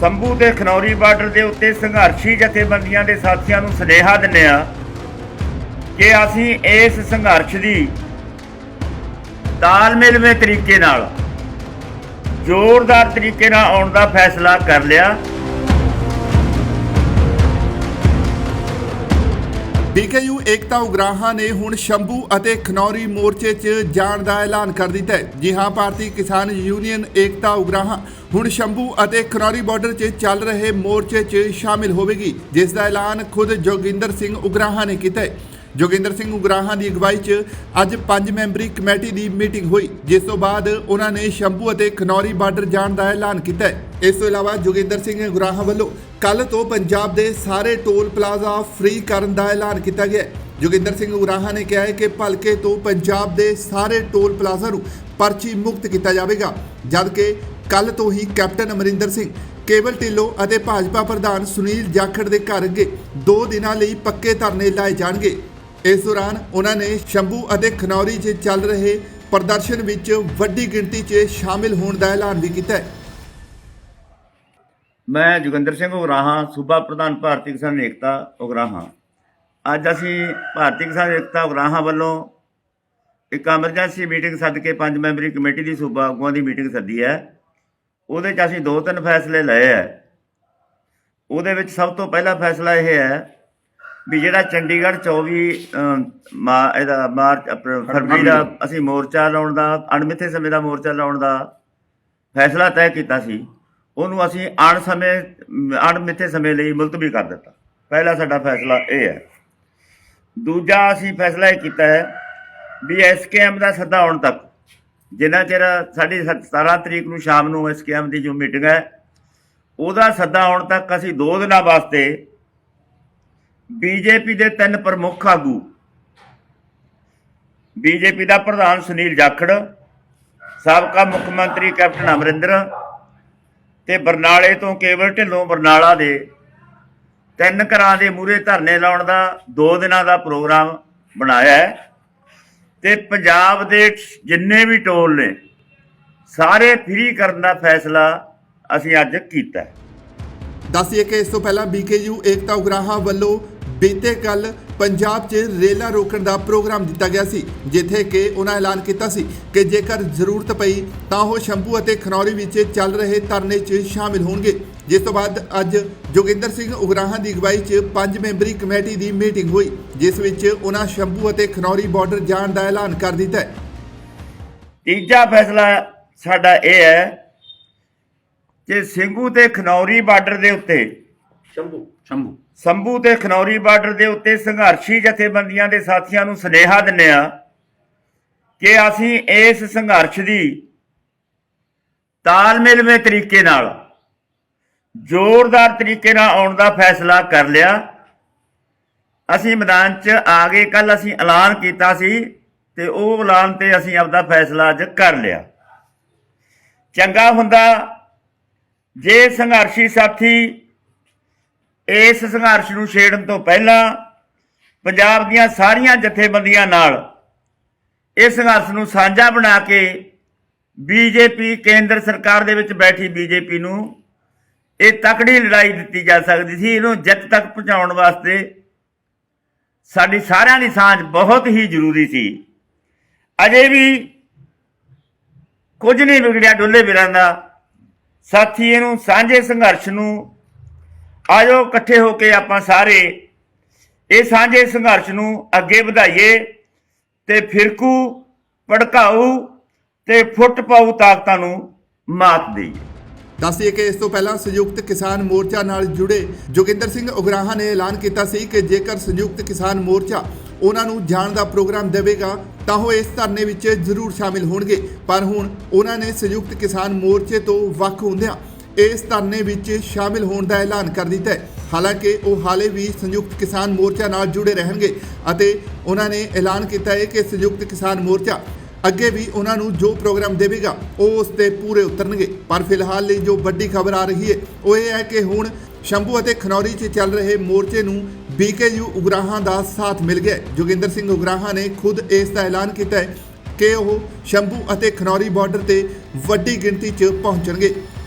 ਸੰਭੂ ਤੇ ਖਨੌਰੀ ਬਾਰਡਰ ਦੇ ਉੱਤੇ ਸੰਘਰਸ਼ੀ ਜਥੇਬੰਦੀਆਂ ਦੇ ਸਾਥੀਆਂ ਨੂੰ ਸੁਨੇਹਾ ਦਿੰਦੇ ਆ ਕਿ ਅਸੀਂ ਇਸ ਸੰਘਰਸ਼ ਦੀ ਤਾਲਮੇਲਵੇਂ ਤਰੀਕੇ ਨਾਲ, ਜ਼ੋਰਦਾਰ ਤਰੀਕੇ ਨਾਲ ਆਉਣ ਦਾ ਫੈਸਲਾ ਕਰ ਲਿਆ। ਬੀਕੇਯੂ ਏਕਤਾ ਉਗਰਾਹਾਂ ਨੇ ਹੁਣ ਸ਼ੰਭੂ ਅਤੇ ਖਨੌਰੀ ਮੋਰਚੇ 'ਚ ਜਾਣ ਦਾ ਐਲਾਨ ਕਰ ਦਿੱਤਾ ਹੈ। ਜੀ ਹਾਂ, ਭਾਰਤੀ ਕਿਸਾਨ ਯੂਨੀਅਨ ਏਕਤਾ ਉਗਰਾਹਾਂ ਹੁਣ ਸ਼ੰਭੂ ਅਤੇ ਖਨੌਰੀ ਬਾਰਡਰ 'ਚ ਚੱਲ ਰਹੇ ਮੋਰਚੇ 'ਚ ਸ਼ਾਮਿਲ ਹੋਵੇਗੀ, ਜਿਸ ਦਾ ਐਲਾਨ ਖੁਦ ਜੋਗਿੰਦਰ ਸਿੰਘ ਉਗਰਾਹਾਂ ਨੇ ਕੀਤਾ ਹੈ। ਜੋਗਿੰਦਰ ਸਿੰਘ ਉਗਰਾਹਾਂ ਦੀ ਅਗਵਾਈ 'ਚ ਅੱਜ ਪੰਜ ਮੈਂਬਰੀ ਕਮੇਟੀ ਦੀ ਮੀਟਿੰਗ ਹੋਈ, ਜਿਸ ਤੋਂ ਬਾਅਦ ਉਹਨਾਂ ਨੇ ਸ਼ੰਭੂ ਅਤੇ ਖਨੌਰੀ ਬਾਰਡਰ ਜਾਣ ਦਾ ਐਲਾਨ ਕੀਤਾ ਹੈ। ਇਸ ਤੋਂ ਇਲਾਵਾ ਜੋਗਿੰਦਰ ਸਿੰਘ ਉਗਰਾਹਾਂ ਵੱਲੋਂ ਕੱਲ ਤੋਂ ਪੰਜਾਬ ਦੇ ਸਾਰੇ ਟੋਲ ਪਲਾਜ਼ਾ ਫ੍ਰੀ ਕਰਨ ਦਾ ਐਲਾਨ ਕੀਤਾ ਗਿਆ ਹੈ। ਜੋਗਿੰਦਰ ਸਿੰਘ ਉਗਰਾਹਾਂ ਨੇ ਕਿਹਾ ਹੈ ਕਿ ਭਲਕੇ ਤੋਂ ਪੰਜਾਬ ਦੇ ਸਾਰੇ ਟੋਲ ਪਲਾਜ਼ਾ ਨੂੰ ਪਰਚੀ ਮੁਕਤ ਕੀਤਾ ਜਾਵੇਗਾ, ਜਦਕਿ ਕੱਲ ਤੋਂ ਹੀ ਕੈਪਟਨ ਅਮਰਿੰਦਰ ਸਿੰਘ, ਕੇਵਲ ਢਿੱਲੋਂ ਅਤੇ ਭਾਜਪਾ ਪ੍ਰਧਾਨ ਸੁਨੀਲ ਜਾਖੜ ਦੇ ਘਰ ਅੱਗੇ 2 ਦਿਨਾਂ ਲਈ ਪੱਕੇ ਧਰਨੇ ਲਾਏ ਜਾਣਗੇ। ਇਸ ਦੌਰਾਨ ਉਹਨਾਂ ਨੇ ਸ਼ੰਭੂ ਅਤੇ ਖਨੌਰੀ 'ਚ ਚੱਲ ਰਹੇ ਪ੍ਰਦਰਸ਼ਨ ਵਿੱਚ ਵੱਡੀ ਗਿਣਤੀ 'ਚ ਸ਼ਾਮਿਲ ਹੋਣ ਦਾ ਐਲਾਨ ਵੀ ਕੀਤਾ ਹੈ। ਮੈਂ ਜੋਗਿੰਦਰ ਸਿੰਘ ਉਗਰਾਹਾਂ, ਸੂਬਾ ਪ੍ਰਧਾਨ ਭਾਰਤੀ ਕਿਸਾਨ ਏਕਤਾ ਉਗਰਾਹਾਂ। ਅੱਜ ਅਸੀਂ ਭਾਰਤੀ ਕਿਸਾਨ ਏਕਤਾ ਉਗਰਾਹਾਂ ਵੱਲੋਂ ਇੱਕ ਐਮਰਜੈਂਸੀ ਮੀਟਿੰਗ ਸੱਦ ਕੇ ਪੰਜ ਮੈਂਬਰੀ ਕਮੇਟੀ ਦੀ ਸੂਬਾ ਆਗੂਆਂ ਦੀ ਮੀਟਿੰਗ ਸੱਦੀ ਹੈ। ਉਹਦੇ 'ਚ ਅਸੀਂ ਦੋ ਤਿੰਨ ਫੈਸਲੇ ਲਏ ਹੈ। ਉਹਦੇ ਵਿੱਚ ਸਭ ਤੋਂ ਪਹਿਲਾ ਫੈਸਲਾ ਇਹ ਹੈ ਵੀ ਜਿਹੜਾ ਚੰਡੀਗੜ੍ਹ 24 ਅਮ, ਮਾ ਇਹਦਾ ਮਾਰਚ ਅਪ੍ਰੈਲ ਫਰਵਰੀ ਦਾ ਅਸੀਂ ਮੋਰਚਾ ਲਾਉਣ ਦਾ ਅਣਮਿੱਥੇ ਸਮੇਂ ਦਾ ਮੋਰਚਾ ਲਾਉਣ ਦਾ ਫੈਸਲਾ ਤੈਅ ਕੀਤਾ ਸੀ ਉਹਨੂੰ ਅਸੀਂ ਅਣ ਸਮੇਂ ਅਣਮਿੱਥੇ ਸਮੇਂ ਲਈ ਮੁਲਤਵੀ ਕਰ ਦਿੱਤਾ। ਪਹਿਲਾ ਸਾਡਾ ਫੈਸਲਾ ਇਹ ਹੈ। ਦੂਜਾ ਅਸੀਂ ਫੈਸਲਾ ਇਹ ਕੀਤਾ ਹੈ ਵੀ ਐਸਕੇਐਮ ਦਾ ਸੱਦਾ ਆਉਣ ਤੱਕ ਜਿੰਨਾ ਚਿਰ ਸਾਡੀ ਸਤ- 17 ਤਰੀਕ ਨੂੰ ਸ਼ਾਮ ਨੂੰ ਐਸਕੇਐਮ ਦੀ ਜੋ ਮੀਟਿੰਗ ਹੈ ਉਹਦਾ ਸੱਦਾ ਆਉਣ ਤੱਕ ਅਸੀਂ 2 ਦਿਨਾਂ ਵਾਸਤੇ ਬੀਜੇਪੀ ਦੇ ਤਿੰਨ ਪ੍ਰਮੁੱਖ ਆਗੂ। ਬੀਜੇਪੀ ਦਾ ਪ੍ਰਧਾਨ ਸੁਨੀਲ ਜਾਖੜ, ਸਾਬਕਾ ਮੁੱਖ ਮੰਤਰੀ ਕੈਪਟਨ ਅਮਰਿੰਦਰ ਤੇ ਬਰਨਾਲੇ ਤੋਂ ਕੇਵਲ ਢਿੱਲੋਂ ਬਰਨਾਲਾ ਦੇ ਤਿੰਨ ਘਰਾਂ ਦੇ ਮੂਹਰੇ ਧਰਨੇ ਲਾਉਣ ਦਾ 2 ਦਿਨਾਂ ਦਾ ਪ੍ਰੋਗਰਾਮ ਬਣਾਇਆ ਹੈ ਤੇ ਪੰਜਾਬ ਦੇ ਜਿੰਨੇ ਵੀ ਟੋਲ ਨੇ, ਸਾਰੇ ਫ੍ਰੀ ਕਰਨ ਦਾ ਫੈਸਲਾ ਅਸੀਂ ਅੱਜ ਕੀਤਾ ਹੈ। ਦੱਸਿਏ ਕਿ ਇਸ ਤੋਂ ਪਹਿਲਾਂ ਬੀਕੇਯੂ ਏਕਤਾ ਉਗਰਾਹਾਂ ਵੱਲੋਂ ਬੀਤੇ ਕੱਲ ਪੰਜਾਬ 'ਚ ਰੇਲਾਂ ਰੋਕਣ ਦਾ ਪ੍ਰੋਗਰਾਮ ਦਿੱਤਾ ਗਿਆ ਸੀ ਜਿੱਥੇ ਕਿ ਉਹਨਾਂ ਐਲਾਨ ਕੀਤਾ ਸੀ ਕਿ ਜੇਕਰ ਜ਼ਰੂਰਤ ਪਈ ਤਾਂ ਉਹ ਸ਼ੰਭੂ ਅਤੇ ਖਨੌਰੀ ਵਿੱਚ ਚੱਲ ਰਹੇ ਧਰਨੇ 'ਚ ਸ਼ਾਮਿਲ ਹੋਣਗੇ। ਜਿਸ ਤੋਂ ਬਾਅਦ ਅੱਜ ਜੋਗਿੰਦਰ ਸਿੰਘ ਉਗਰਾਹਾਂ ਦੀ ਅਗਵਾਈ 'ਚ ਪੰਜ ਮੈਂਬਰੀ ਕਮੇਟੀ ਦੀ ਮੀਟਿੰਗ ਹੋਈ ਜਿਸ ਵਿੱਚ ਉਹਨਾਂ ਸ਼ੰਭੂ ਅਤੇ ਖਨੌਰੀ ਬਾਰਡਰ ਜਾਣ ਦਾ ਐਲਾਨ ਕਰ ਦਿੱਤਾ ਹੈ। ਤੀਜਾ ਫੈਸਲਾ ਸਾਡਾ ਇਹ ਹੈ ਕਿ ਸਿੰਘੂ ਤੇ ਖਨੌਰੀ ਬਾਰਡਰ ਦੇ ਉੱਤੇ ਸ਼ੰਭੂ। ਸ਼ੰਭੂ। ਸੰਭੂ ਤੇ ਖਨੌਰੀ ਬਾਰਡਰ ਦੇ ਉੱਤੇ ਸੰਘਰਸ਼ੀ ਜਥੇਬੰਦੀਆਂ ਦੇ ਸਾਥੀਆਂ ਨੂੰ ਸੁਨੇਹਾ ਦਿੰਦੇ ਆ ਕਿ ਅਸੀਂ ਇਸ ਸੰਘਰਸ਼ ਦੀ ਤਾਲਮੇਲਵੇਂ ਤਰੀਕੇ ਨਾਲ, ਜ਼ੋਰਦਾਰ ਤਰੀਕੇ ਨਾਲ ਆਉਣ ਦਾ ਫੈਸਲਾ ਕਰ ਲਿਆ। ਅਸੀਂ ਮੈਦਾਨ 'ਚ ਆ ਗਏ ਕੱਲ ਅਸੀਂ ਐਲਾਨ ਕੀਤਾ ਸੀ ਤੇ ਉਹ ਐਲਾਨ ਤੇ ਅਸੀਂ ਆਪਦਾ ਫੈਸਲਾ ਅੱਜ ਕਰ ਲਿਆ। ਚੰਗਾ ਹੁੰਦਾ ਜੇ ਸੰਘਰਸ਼ੀ ਸਾਥੀ ਇਸ ਸੰਘਰਸ਼ ਨੂੰ ਛੇੜਨ ਤੋਂ ਪਹਿਲਾਂ ਪੰਜਾਬ ਦੀਆਂ ਸਾਰੀਆਂ ਜਥੇਬੰਦੀਆਂ ਨਾਲ ਇਸ ਸੰਘਰਸ਼ ਨੂੰ ਸਾਂਝਾ ਬਣਾ ਕੇ ਬੀਜੇਪੀ ਕੇਂਦਰ ਸਰਕਾਰ ਦੇ ਵਿੱਚ ਬੈਠੀ ਬੀਜੇਪੀ ਨੂੰ ਇਹ ਤਕੜੀ ਲੜਾਈ ਦਿੱਤੀ ਜਾ ਸਕਦੀ ਸੀ, ਇਹਨੂੰ ਜਿੱਤ ਤੱਕ ਪਹੁੰਚਾਉਣ ਵਾਸਤੇ ਸਾਡੀ ਸਾਰਿਆਂ ਦੀ ਸਾਂਝ ਬਹੁਤ ਹੀ ਜ਼ਰੂਰੀ ਸੀ। ਅਜੇ ਵੀ ਕੁਝ ਨਹੀਂ ਵਿਗੜਿਆ ਡੁੱਲੇ ਵੀਰਾਂ ਦਾ। ਸਾਥੀ, ਇਹਨੂੰ ਸਾਂਝੇ ਸੰਘਰਸ਼ ਨੂੰ ਆਜੋ ਇਕੱਠੇ ਹੋ ਕੇ ਆਪਾਂ ਸਾਰੇ ਇਹ ਸਾਂਝੇ ਸੰਘਰਸ਼ ਨੂੰ ਅੱਗੇ ਵਧਾਈਏ ਤੇ ਫਿਰਕੂ, ਭੜਕਾਊ ਤੇ ਫੁੱਟ ਪਾਊ ਤਾਕਤਾਂ ਨੂੰ ਮਾਤ ਦੇਈਏ। ਦੱਸਿਏ ਕਿ ਇਸ ਤੋਂ ਪਹਿਲਾਂ ਸੰਯੁਕਤ ਕਿਸਾਨ ਮੋਰਚਾ ਨਾਲ ਜੁੜੇ ਜੋਗਿੰਦਰ ਸਿੰਘ ਉਗਰਾਹਾਂ ਨੇ ਐਲਾਨ ਕੀਤਾ ਸੀ ਕਿ ਜੇਕਰ ਸੰਯੁਕਤ ਕਿਸਾਨ ਮੋਰਚਾ ਉਹਨਾਂ ਨੂੰ ਜਾਣ ਦਾ ਪ੍ਰੋਗਰਾਮ ਦੇਵੇਗਾ, ਤਾਂ ਉਹ ਇਸ ਧਰਨੇ ਵਿੱਚ ਜ਼ਰੂਰ ਸ਼ਾਮਿਲ ਹੋਣਗੇ। ਪਰ ਹੁਣ ਉਹਨਾਂ ਨੇ ਸੰਯੁਕਤ ਕਿਸਾਨ ਮੋਰਚੇ ਤੋਂ ਵੱਖ ਹੁੰਦਿਆਂ ਇਸ ਧਰਨੇ ਵਿੱਚ ਸ਼ਾਮਿਲ ਹੋਣ ਦਾ ਐਲਾਨ ਕਰ ਦਿੱਤਾ ਹੈ। ਹਾਲਾਂਕਿ ਉਹ ਹਾਲੇ ਵੀ ਸੰਯੁਕਤ ਕਿਸਾਨ ਮੋਰਚਾ ਨਾਲ ਜੁੜੇ ਰਹਿਣਗੇ ਅਤੇ ਉਹਨਾਂ ਨੇ ਐਲਾਨ ਕੀਤਾ ਹੈ ਕਿ ਸੰਯੁਕਤ ਕਿਸਾਨ ਮੋਰਚਾ ਅੱਗੇ ਵੀ ਉਹਨਾਂ ਨੂੰ ਜੋ ਪ੍ਰੋਗਰਾਮ ਦੇਵੇਗਾ, ਉਹ ਉਸ ਤੇ ਪੂਰੇ ਉਤਰਨਗੇ। ਪਰ ਫਿਲਹਾਲ ਲਈ ਜੋ ਵੱਡੀ ਖਬਰ ਆ ਰਹੀ ਹੈ, ਉਹ ਇਹ ਹੈ ਕਿ ਹੁਣ ਸ਼ੰਭੂ ਅਤੇ ਖਨੌਰੀ 'ਚ ਚੱਲ ਰਹੇ ਮੋਰਚੇ ਨੂੰ ਬੀਕੇਯੂ ਉਗਰਾਹਾਂ ਦਾ ਸਾਥ ਮਿਲ ਗਿਆ ਜੋਗਿੰਦਰ ਸਿੰਘ ਉਗਰਾਹਾਂ ਨੇ ਖੁਦ ਇਸ ਦਾ ਐਲਾਨ ਕੀਤਾ ਹੈ ਕਿ ਉਹ ਸ਼ੰਭੂ ਅਤੇ ਖਨੌਰੀ ਬਾਰਡਰ ਤੇ ਵੱਡੀ ਗਿਣਤੀ 'ਚ ਪਹੁੰਚਣਗੇ।